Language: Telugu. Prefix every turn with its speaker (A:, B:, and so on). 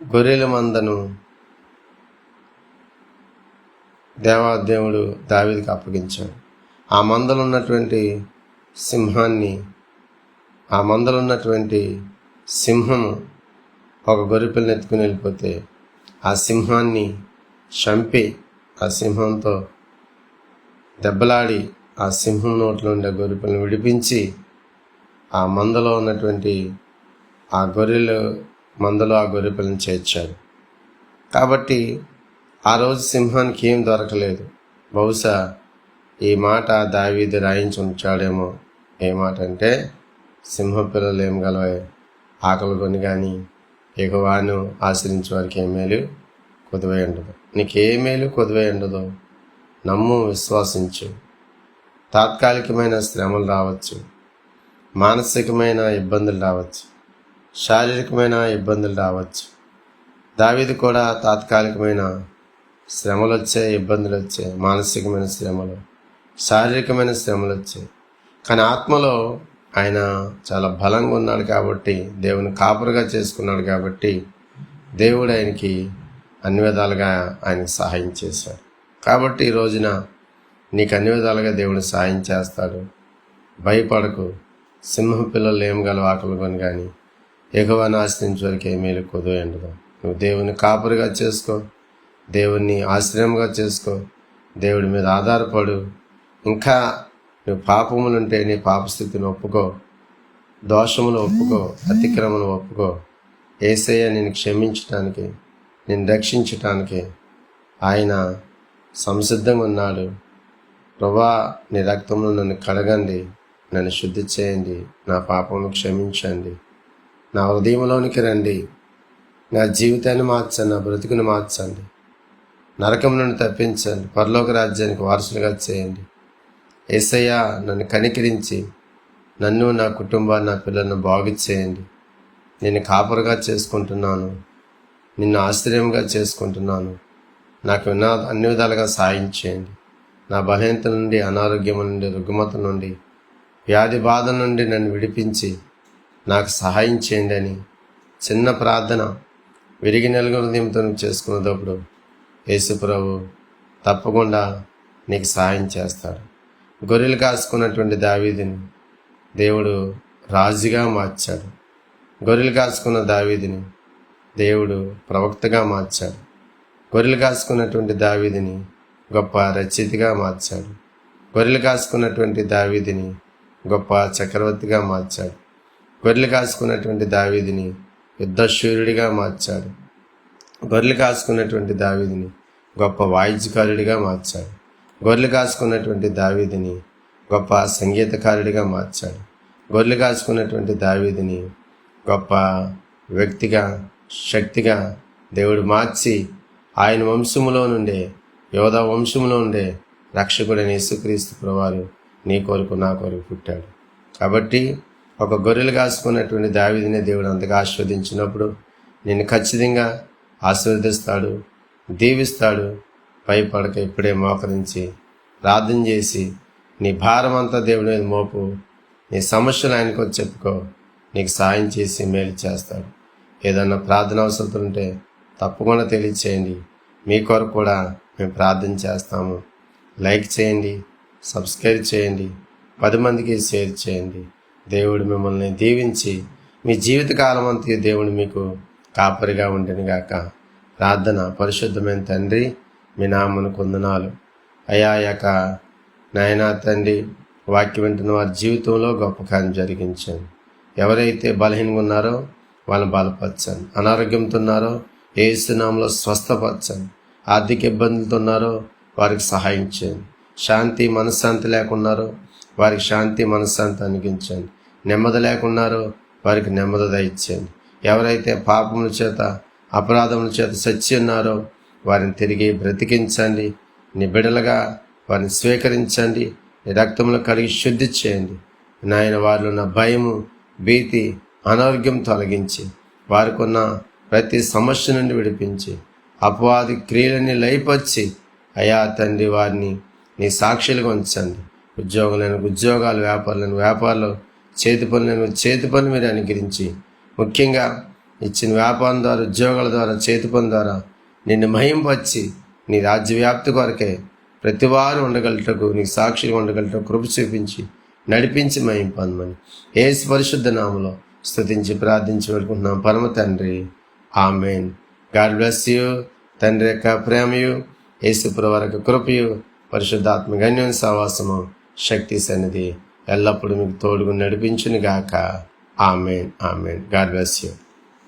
A: గొర్రెల మందను దేవాదేవుడు దావిదికి అప్పగించాడు. ఆ మందలో ఉన్నటువంటి సింహాన్ని ఆ మందలో ఉన్నటువంటి సింహము ఒక గొర్రెపిల్లని ఎత్తుకుని వెళ్ళిపోతే ఆ సింహాన్ని చంపి ఆ సింహంతో దెబ్బలాడి ఆ సింహం నోట్లో ఉండే గొర్రెపిల్లని విడిపించి ఆ మందలో ఉన్నటువంటి ఆ గొర్రెలు మందలో ఆ గొర్రెపిల్లని చేర్చాడు. కాబట్టి ఆ రోజు సింహానికి ఏం దొరకలేదు. బహుశా ఈ మాట దావీది రాయించి ఉంచాడేమో. ఏ మాట అంటే సింహ పిల్లలు ఏం గలవే? ఆకలి కొని కానీ ఎగవాను ఆశ్రయించే వారికి ఏ మేలు? కొదువై ఉండదు. నీకు ఏ మేలు? కొదువై ఉండదు. నమ్ము విశ్వాసించు. తాత్కాలికమైన శ్రమలు రావచ్చు. మానసికమైన ఇబ్బందులు రావచ్చు. శారీరకమైన ఇబ్బందులు రావచ్చు. దావీది కూడా తాత్కాలికమైన శ్రమలు వచ్చాయి ఇబ్బందులు వచ్చాయి మానసికమైన శ్రమలు శారీరకమైన శ్రమలు వచ్చాయి కానీ ఆత్మలో ఆయన చాలా బలంగా ఉన్నాడు కాబట్టి దేవుని కాపురుగా చేసుకున్నాడు కాబట్టి దేవుడు ఆయనకి అన్ని విధాలుగా ఆయనకు సహాయం చేశాడు. కాబట్టి ఈ రోజున నీకు అన్ని విధాలుగా దేవుడు సహాయం చేస్తాడు. భయపడకు. సింహ పిల్లలు ఏం గల ఆకలి కొని కానీ ఎగువని ఆశ్రయించే వరకు ఏ మేలు నువ్వు దేవుని కాపరిగా చేసుకో. దేవుణ్ణి ఆశ్రయంగా చేసుకో. దేవుడి మీద ఆధారపడు. ఇంకా నువ్వు పాపములుంటే నీ పాపస్థితిని ఒప్పుకో. దోషములు ఒప్పుకో. అతిక్రమలు ఒప్పుకో. ఏసయ్య నేను క్షమించటానికి నేను రక్షించటానికి ఆయన సంసిద్ధంగా ఉన్నాడు. ప్రభా నీ రక్తంలో నన్ను కడగండి. నన్ను శుద్ధి చేయండి. నా పాపమును క్షమించండి. నా హృదయంలోనికి రండి. నా జీవితాన్ని మార్చండి. నా బ్రతుకుని మార్చండి. నరకం నుండి తప్పించండి. పరలోక రాజ్యానికి వారసులుగా చేయండి. ఏసయ్య నన్ను కనికరించి నన్ను నా కుటుంబాన్ని నా పిల్లలను బాగు చేయండి. నేను కాపరుగా చేసుకుంటున్నాను. నిన్ను ఆశ్చర్యంగా చేసుకుంటున్నాను. నాకు వినా అన్ని విధాలుగా సాయం చేయండి. నా బలహీనత నుండి అనారోగ్యం నుండి రుగ్మత నుండి వ్యాధి బాధ నుండి నన్ను విడిపించి నాకు సహాయం చేయండి అని చిన్న ప్రార్థన విరిగి నలుగురు నిమిత్తం చేసుకున్నప్పుడు యేసుప్రభు తప్పకుండా నీకు సహాయం చేస్తాడు. గొర్రెలు కాసుకున్నటువంటి దావీదిని దేవుడు రాజుగా మార్చాడు. గొర్రెలు కాసుకున్న దావీదిని దేవుడు ప్రవక్తగా మార్చాడు. గొర్రెలు కాసుకున్నటువంటి దావీదిని గొప్ప రచయితగా మార్చాడు. గొర్రెలు కాసుకున్నటువంటి దావీదిని గొప్ప చక్రవర్తిగా మార్చాడు. గొర్రెలు కాసుకున్నటువంటి దావీదిని యుద్ధశూరుడిగా మార్చాడు. గొర్రెలు కాసుకున్నటువంటి దావీదిని గొప్ప వాయిద్యకారుడిగా మార్చాడు. గొర్రెలు కాసుకున్నటువంటి దావీదిని గొప్ప సంగీతకారుడిగా మార్చాడు. గొర్రెలు కాసుకున్నటువంటి దావీదిని గొప్ప వ్యక్తిగా శక్తిగా దేవుడు మార్చి ఆయన వంశములో నుండే యోధ వంశములో ఉండే రక్షకుడైన యేసుక్రీస్తు ప్రభువారు నీ కొరకు నా కొరకు పుట్టాడు. కాబట్టి ఒక గొర్రెలు కాసుకున్నటువంటి దావీదిని దేవుడు అంతగా ఆస్వాదించినప్పుడు నిన్ను ఖచ్చితంగా ఆశీర్వదిస్తాడు దీవిస్తాడు పైపడక ఇప్పుడే మోకరించి ప్రార్థన చేసి నీ భారం అంతా దేవుడి మీద మోపు నీ సమస్యలు ఆయనకు వచ్చి చెప్పుకో నీకు సాయం చేసి మేలు చేస్తాడు. ఏదన్నా ప్రార్థన అవసరం ఉంటే తప్పకుండా తెలియచేయండి. మీ కొరకు కూడా మేము ప్రార్థన చేస్తాము. లైక్ చేయండి సబ్స్క్రైబ్ చేయండి పది మందికి షేర్ చేయండి. దేవుడు మిమ్మల్ని దీవించి మీ జీవితకాలం అంతా దేవుడు మీకు కాపరిగా ఉండను గాక. ప్రార్థన పరిశుద్ధమైన తండ్రి మీ నామను కొందనాలు అయా యొక్క నాయనా తండ్రి వాక్యం వింటున్న వారి జీవితంలో గొప్ప కార్యం జరిగించండి ఎవరైతే బలహీనంగా ఉన్నారో వాళ్ళని బలపరచండి. అనారోగ్యంతో ఉన్నారో ఏ సునామంలో స్వస్థపరచండి. ఆర్థిక ఇబ్బందులతో ఉన్నారో వారికి సహాయం చేయండి. శాంతి మనశ్శాంతి లేకున్నారో వారికి శాంతి మనశ్శాంతి అనిపించండి నెమ్మది లేకున్నారో వారికి నెమ్మది దయచేయండి. ఎవరైతే పాపముల చేత అపరాధముల చేత సచ్చి ఉన్నారో వారిని తిరిగి బ్రతికించండి. నీ బిడలుగా వారిని స్వీకరించండి. నీ రక్తంలో కడిగి శుద్ధి చేయండి. నాయన వారిలో ఉన్న భయము భీతి అనారోగ్యం తొలగించి వారికున్న ప్రతి సమస్య నుండి విడిపించి అపవాది క్రియలని లైపొచ్చి అయా తండ్రి వారిని నీ సాక్షులుగా ఉంచండి. ఉద్యోగులను ఉద్యోగాలు వ్యాపారులను వ్యాపారాలు చేతి పనులను చేతి పనులు మీరు అనుగ్రహించి ముఖ్యంగా ఇచ్చిన వ్యాపారం ద్వారా ఉద్యోగాల ద్వారా చేతి పని ద్వారా నిన్ను మహింపచ్చి నీ రాజ్య వ్యాప్తి కొరకే ప్రతి వారు ఉండగలటకు నీ సాక్షిగా ఉండగలటకు కృప చూపించి నడిపించి మహింపందమని ఏ పరిశుద్ధ నామలో స్థుతించి ప్రార్థించి పెట్టుకుంటున్నాం పరమ తండ్రి. ఆమెన్. God bless you. తండ్రి యొక్క ప్రేమయు యేసుప్రభు వరకు కృపయు పరిశుద్ధాత్మ గణ్యం సహవాసము శక్తి సన్నిధి. ఎల్లప్పుడూ మీకు తోడుగా నడిపించును గాక amen amen. God bless you.